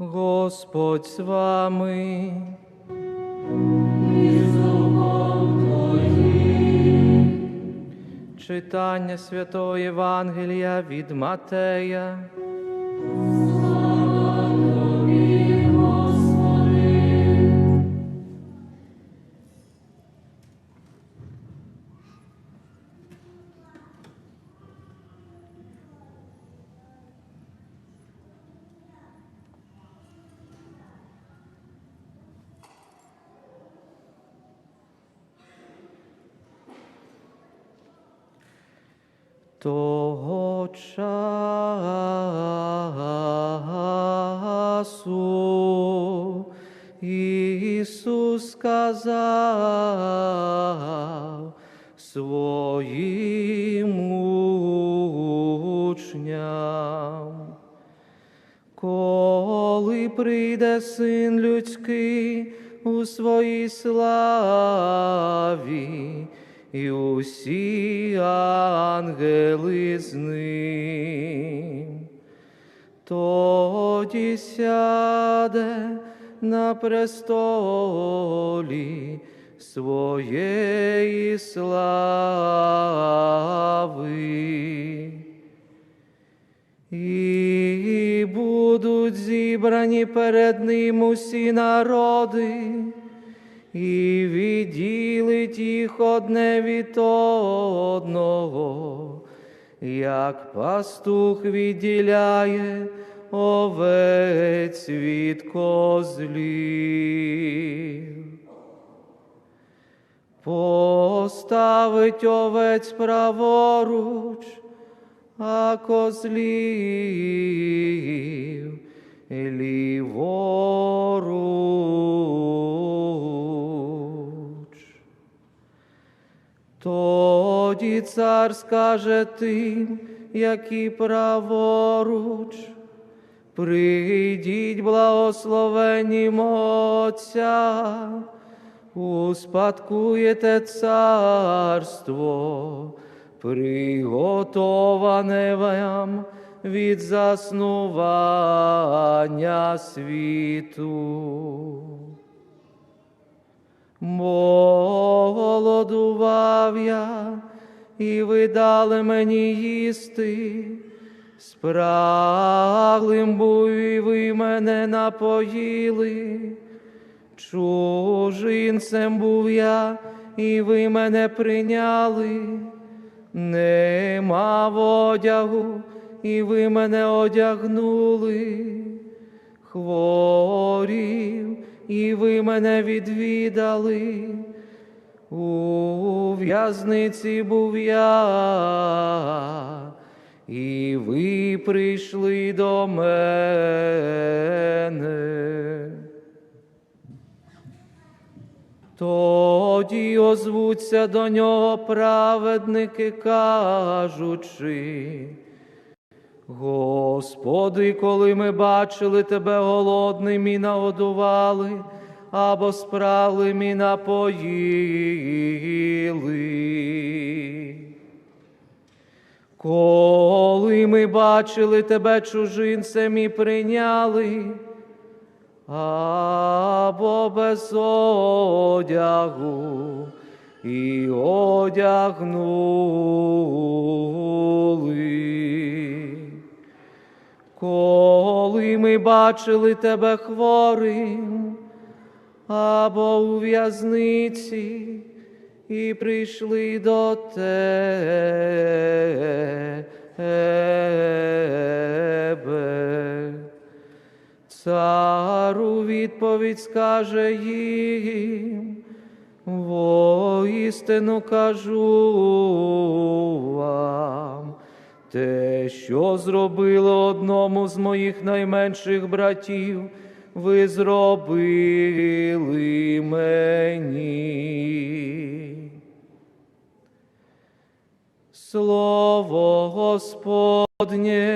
Господь з вами. Читання Святого Євангелія від Матея. Того часу Ісус сказав своїм учням, коли прийде син людський у своїй славі, і усі ангели з ним, тоді сяде на престолі своєї слави. І будуть зібрані перед ним усі народи, і відділить їх одне від одного, як пастух відділяє овець від козлів. Поставить овець праворуч, а козлів цар скаже тим, які праворуч, прийдіть благословені Отця, успадкуєте царство, приготоване вам від заснування світу. Молодував я, і ви дали мені їсти, спраглим був, і ви мене напоїли, чужинцем був я, і ви мене прийняли, не мав одягу, і ви мене одягнули, хворів, і ви мене відвідали. У в'язниці був я, і ви прийшли до мене. Тоді озвуться до нього праведники, кажучи. Господи, коли ми бачили Тебе голодним і нагодували, або справлим і напоїли. Коли ми бачили Тебе чужинцем і прийняли, або без одягу і одягнули. Коли ми бачили тебе хворим або у в'язниці і прийшли до тебе. Цар у відповідь скаже їм, воістину кажу вам, те, що зробили одному з моїх найменших братів, ви зробили мені. Слово Господнє.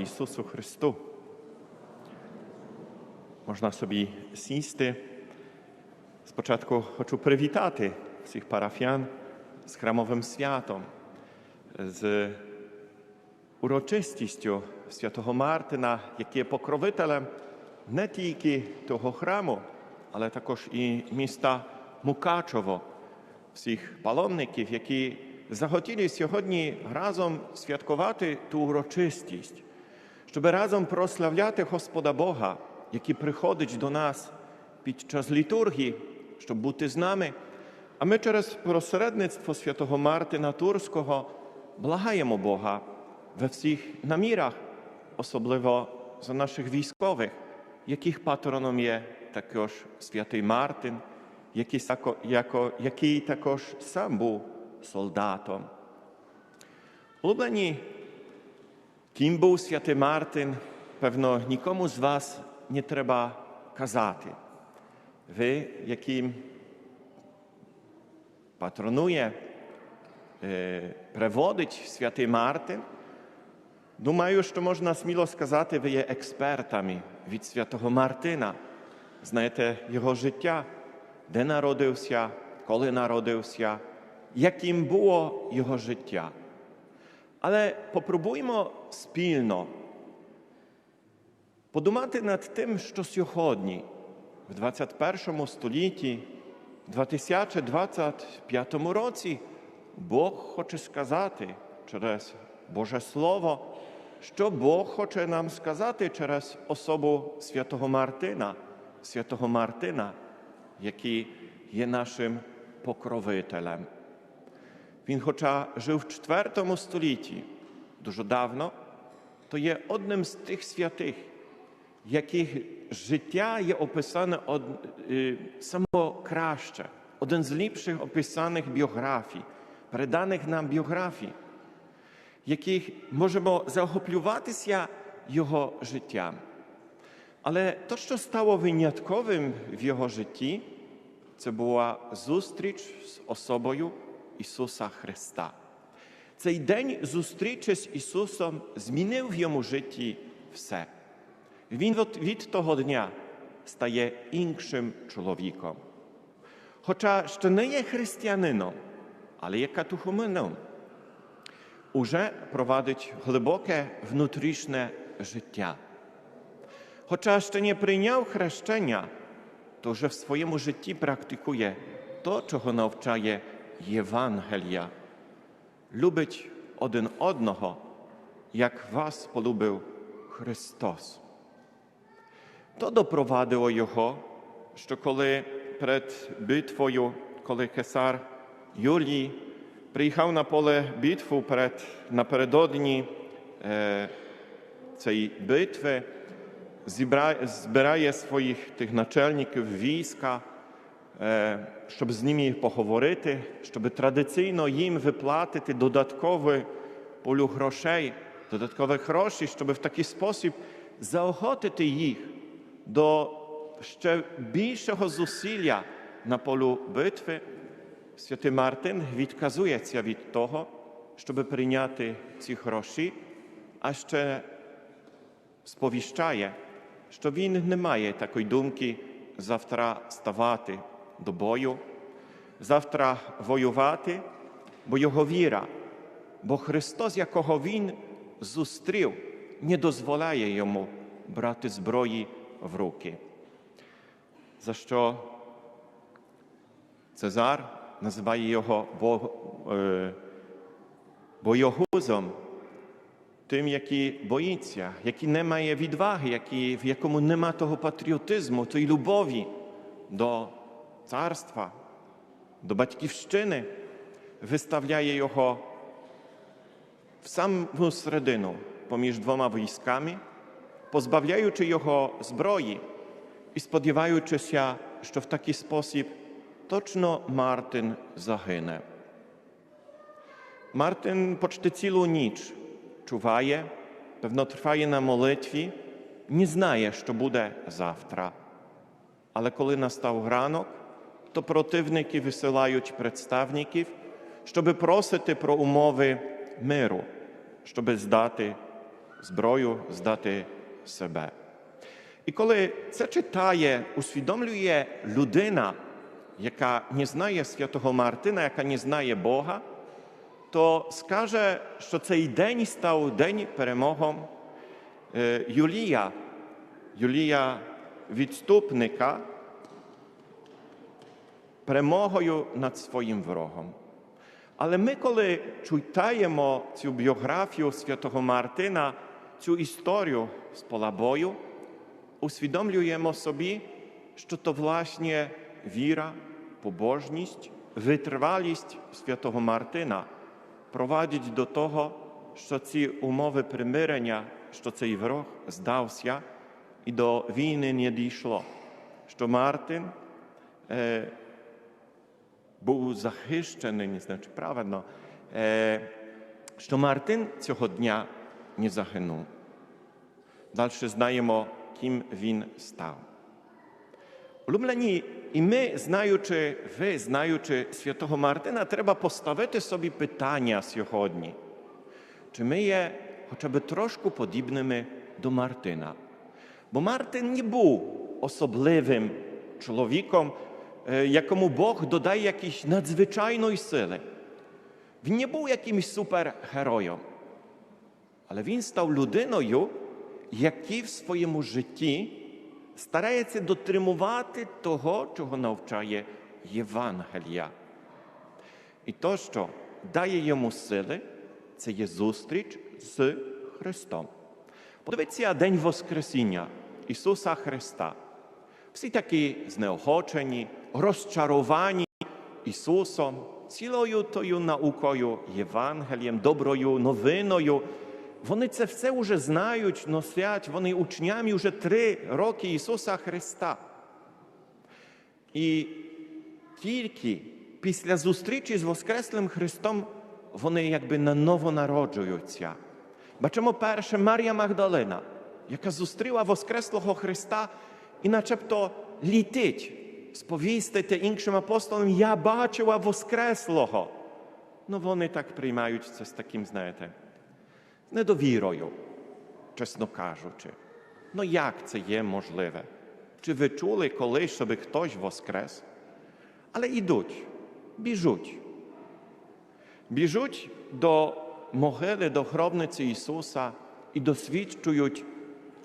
Ісусу Христу! Можна собі сісти. Спочатку хочу привітати всіх парафіян з храмовим святом, з урочистістю святого Мартина, який є покровителем не тільки того храму, але також і міста Мукачево, всіх паломників, які захотіли сьогодні разом святкувати ту урочистість, щоб разом прославляти Господа Бога, який приходить до нас під час літургії, щоб бути з нами. А ми через посередництво святого Мартина Турського благаємо Бога we всіх намірах, особливо за наших військових, яких патроном є також святий Мартин, який, яко- який також сам був солдатом. Улюблені, ким був святий Мартин, певно, нікому з вас не треба казати. Ви, яким патронує, приводить святий Мартин, думаю, що можна сміло сказати, ви є експертами від святого Мартина. Знаєте його життя, де народився, коли народився, яким було його життя. Але попробуймо спільно подумати над тим, що сьогодні, в 21 столітті, в 2025 році, Бог хоче сказати через Боже Слово, що Бог хоче нам сказати через особу святого Мартина, святого Мартина, який є нашим покровителем. Він, хоча жив в IV столітті дуже давно, то є одним з тих святих, яких життя є описане од, е, само краще, один з ліпших описаних біографій, переданих нам біографій, яких можемо захоплюватися його життям. Але то, що стало винятковим в його житті, це була зустріч з особою Ісуса Христа. Цей день зустрічі з Ісусом змінив в йому житті все. Він від, того дня стає іншим чоловіком. Хоча ще не є християнином, але є катехуменом, уже провадить глибоке внутрішнє життя. Хоча ще не прийняв хрещення, то вже в своєму житті практикує то, чого навчає Євангелія. Любить один одного, як вас полюбив Христос. То допровадило його, що коли перед битвою, коли кесар Юлій приїхав на поле битву перед, напередодні е, цієї битви, збирає своїх тих начальників війська, щоб з ними поговорити, щоб традиційно їм виплатити додаткові полю грошей, додаткові гроші, щоб в такий спосіб заохотити їх до ще більшого зусилля на полю битви. Святий Мартин відказується від того, щоб прийняти ці гроші, а ще сповіщає, що він не має такої думки завтра ставати до бою, завтра воювати, бо його віра, бо Христос, якого він зустрів, не дозволяє йому брати зброї в руки. За що Цезар називає його бо, е, тим, який боїться, який не має відваги, який, в якому нема того патріотизму, тої любові до царства, до батьківщини, виставляє його в саму середину поміж двома військами, позбавляючи його зброї і сподіваючися, що в такий спосіб точно Мартин загине. Мартин почти цілу ніч чуває, певно, трває на молитві, не знає, що буде завтра. Але коли настав ранок, то противники висилають представників, щоб просити про умови миру, щоб здати зброю здати себе. І коли це читає, усвідомлює людина, яка не знає святого Мартина, яка не знає Бога, то скаже, що цей день став день перемогом е, Юлія, Юлія відступника, перемогою над своїм ворогом. Але ми, коли читаємо цю біографію святого Мартина, цю історію з пола бою, усвідомлюємо собі, що то власне віра, побожність, витривалість святого Мартина провадить до того, що ці умови примирення, що цей ворог здався, і до війни не дійшло. Що Мартин е, був захищений, чи правильно, е, що Мартин цього дня не загинув. Далі знаємо, ким він став. Улюблені, і ми, знаючи, ви, знаючи святого Мартина, треба поставити собі питання сьогодні. Чи ми є хоча б трошку подібними до Мартина? Бо Мартин не був особливим чоловіком, якому Бог додає якісь надзвичайної сили. Він не був якимось супергероєм, але він став людиною, який в своєму житті старається дотримувати того, чого навчає Євангелія. І то, що дає йому сили, це є зустріч з Христом. Подивіться День Воскресіння Ісуса Христа. Всі такі знеохочені, розчаровані Ісусом, цілою тою наукою, Євангелієм, доброю новиною. Вони це все вже знають, носять, вони учнями вже три роки Ісуса Христа. І тільки після зустрічі з Воскреслим Христом вони якби наново народжуються. Бачимо перше Марія Магдалина, яка зустріла Воскреслого Христа і начебто літить сповістити іншим апостолам, я бачила Воскреслого. Ну вони так приймають це з таким, знаєте, недовірою, чесно кажучи. Ну як це є можливе? Чи ви чули колись, щоб хтось воскрес? Але йдуть, біжуть. Біжуть до могили, до гробниці Ісуса і досвідчують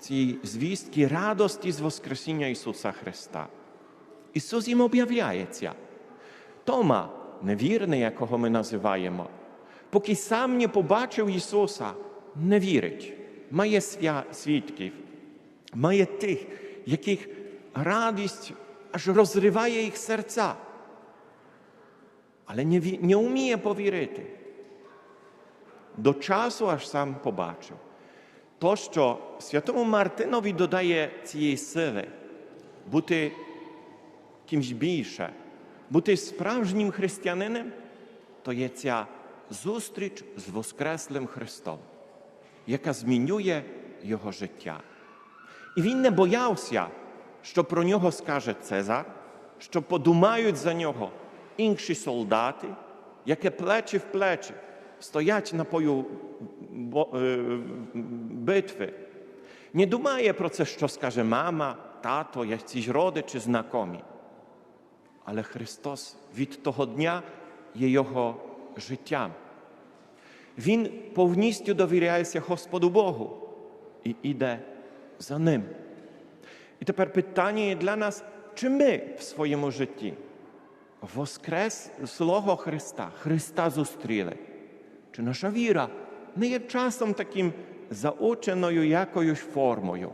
ці звістки радості з Воскресіння Ісуса Христа. Ісус їм об'являється. Тома, невірний, якого ми називаємо, поки сам не побачив Ісуса, не вірить, має свідків, має тих, яких радість аж розриває їх серця, але не, не вміє повірити. До часу аж сам побачив. То, що святому Мартинові додає цієї сили бути кимсь більше, бути справжнім християнином, то є ця зустріч з Воскреслим Христом, яка змінює його життя. І він не боявся, що про нього скаже Цезар, що подумають за нього інші солдати, які плечі в плечі стоять на полю битви. Не думає про це, що скаже мама, тато, якісь родичі, знакомі. Але Христос від того дня є Його життям. Він повністю довіряється Господу Богу і йде за ним. І тепер питання є для нас, чи ми в своєму житті воскрес злого Христа, Христа зустріли? Чи наша віра не є часом таким заоченою якоюсь формою?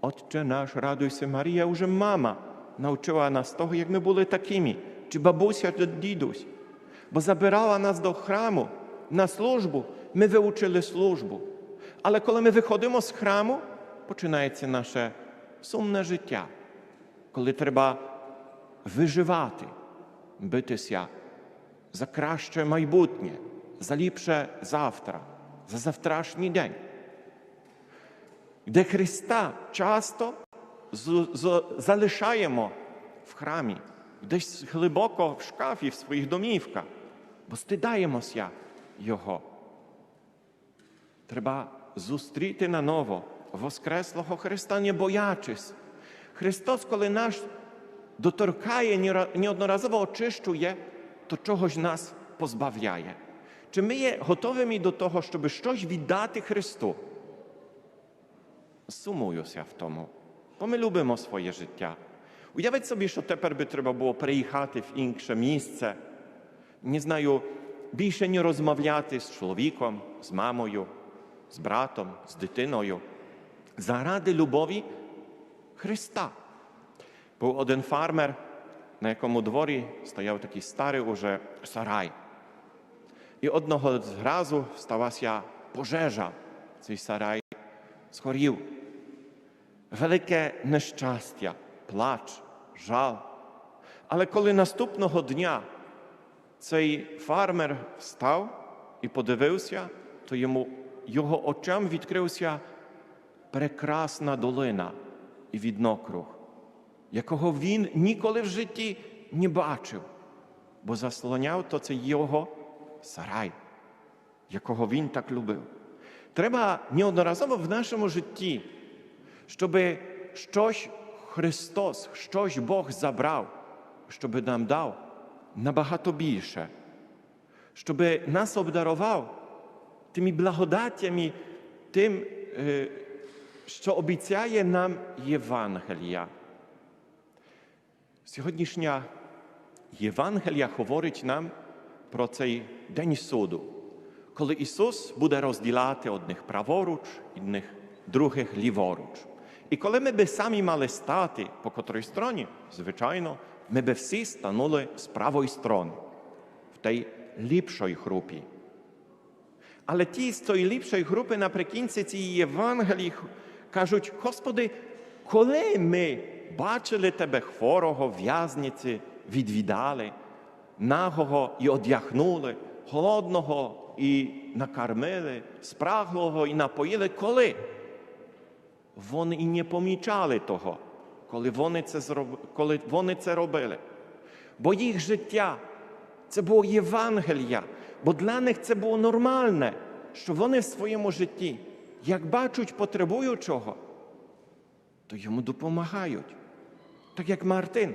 Отче наш, радуйся, Марія, вже мама навчила нас того, як ми були такими, чи бабуся, чи дідусь. Бо забирала нас до храму на службу, ми вивчили службу. Але коли ми виходимо з храму, починається наше сумне життя, коли треба виживати, битися за краще майбутнє, за ліпше завтра, за завтрашній день. Де Христа часто залишаємо в храмі, десь глибоко в шкафі, в своїх домівках, бо стидаємося Його. Треба зустріти наново Воскреслого Христа, не боячись. Христос, коли нас доторкає, неодноразово очищує, то чогось нас позбавляє. Чи ми є готовими до того, щоб щось віддати Христу? Сумуюся в тому, бо ми любимо своє життя. Уявіть собі, що тепер би треба було переїхати в інше місце, не знаю, більше не розмовляти з чоловіком, з мамою, з братом, з дитиною. Заради любові Христа. Був один фармер, на якому дворі стояв такий старий уже сарай. І одного зразу сталася пожежа. Цей сарай згорів. Велике нещастя, плач, жал. Але коли наступного дня цей фармер встав і подивився, то йому його очам відкрився прекрасна долина і віднокруг, якого він ніколи в житті не бачив, бо заслоняв то це його сарай, якого він так любив. Треба неодноразово в нашому житті, щоб щось Христос, щось Бог забрав, щоб нам дав набагато більше, щоб нас обдарував тими благодаттями, тим, е, що обіцяє нам Євангелія. Сьогоднішня Євангелія говорить нам про цей день суду, коли Ісус буде розділяти одних праворуч, одних других ліворуч. І коли ми би самі мали стати по котрій стороні, звичайно, ми би всі станули з правої сторони, в тій ліпшої групі. Але ті з тої ліпшої групи наприкінці цієї Євангелії кажуть: Господи, коли ми бачили Тебе хворого в'язниці, відвідали, нагого і одягнули, голодного і накормили, спраглого і напоїли, коли? Вони і не помічали того, коли вони це, зроб... коли вони це робили. Бо їх життя це було Євангелія, бо для них це було нормальне, що вони в своєму житті, як бачать потребуючого, то йому допомагають. Так як Мартин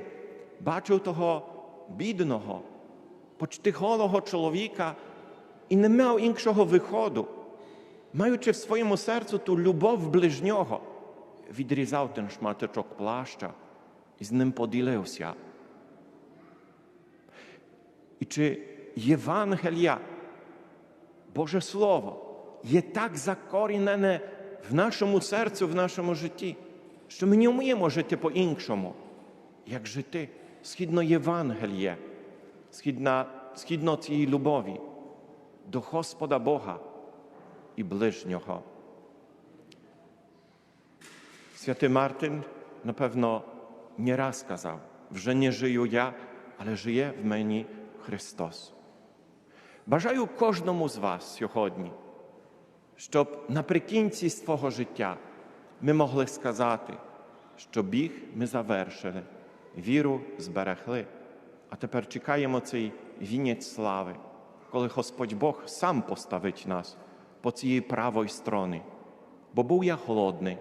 бачив того бідного, почти голого чоловіка і не мав іншого виходу, маючи в своєму серцю ту любов ближнього, відрізав ten шматочок плаща і з ним поділився. І чи Євангелія, Боже Слово, є так закорінене в нашому серцю, в нашому житті, що ми не вміємо жити по-іншому, як жити згідно Євангелія, згідно цієї любові до Господа Бога і ближнього. Святий Мартин, напевно, не раз казав, вже не жию я, але жиє в мені Христос. Бажаю кожному з вас сьогодні, щоб наприкінці свого життя ми могли сказати, що біг ми завершили, віру зберегли, а тепер чекаємо цей вінець слави, коли Господь Бог сам поставить нас по цієї правої сторони. Бо був я голодний,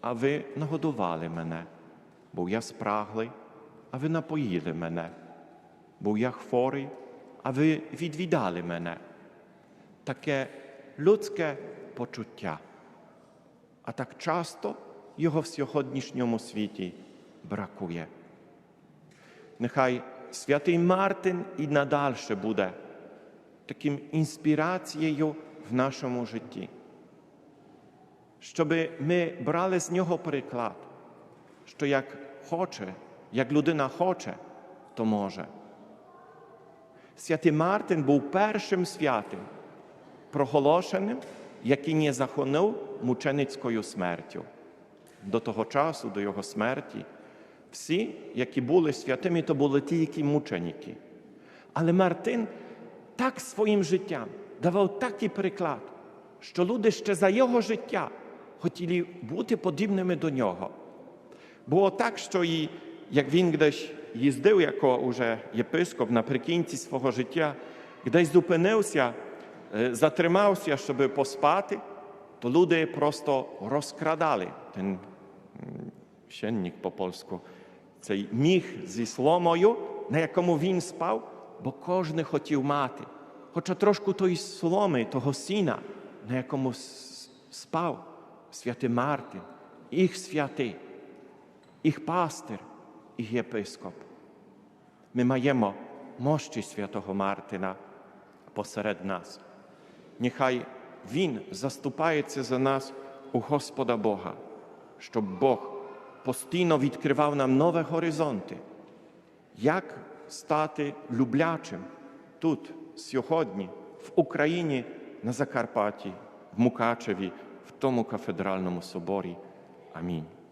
а ви нагодували мене, був я спраглий, а ви напоїли мене. Був я хворий, а ви відвідали мене. Таке людське почуття. А так часто його в сьогоднішньому світі бракує. Нехай святий Мартин і надальше буде таким інспірацією в нашому житті, щоб ми брали з нього приклад, що як хоче, як людина хоче, то може. Святий Мартин був першим святим, проголошеним, який не захонув мученицькою смертю. До того часу, до його смерті, всі, які були святими, то були ті, які мученіки. Але Мартин так своїм життям давав такий приклад, що люди ще за його життя хотіли бути подібними до нього. Було так, що і як він десь їздив, як уже єпископ наприкінці свого життя, десь зупинився, е, затримався, щоб поспати, то люди просто розкрадали ten щенник по польську, цей міх зі сломою, на якому він спав, бо кожен хотів мати. Хоча трошку тої соломи, того сіна, на якому спав святий Мартин, їх святий, їх пастир, їх єпископ. Ми маємо мощі святого Мартина посеред нас. Нехай Він заступається за нас у Господа Бога, щоб Бог постійно відкривав нам нові горизонти, як стати люблячим тут, сьогодні, в Україні, на Закарпатті, в Мукачеві, в тому кафедральному соборі. Амінь.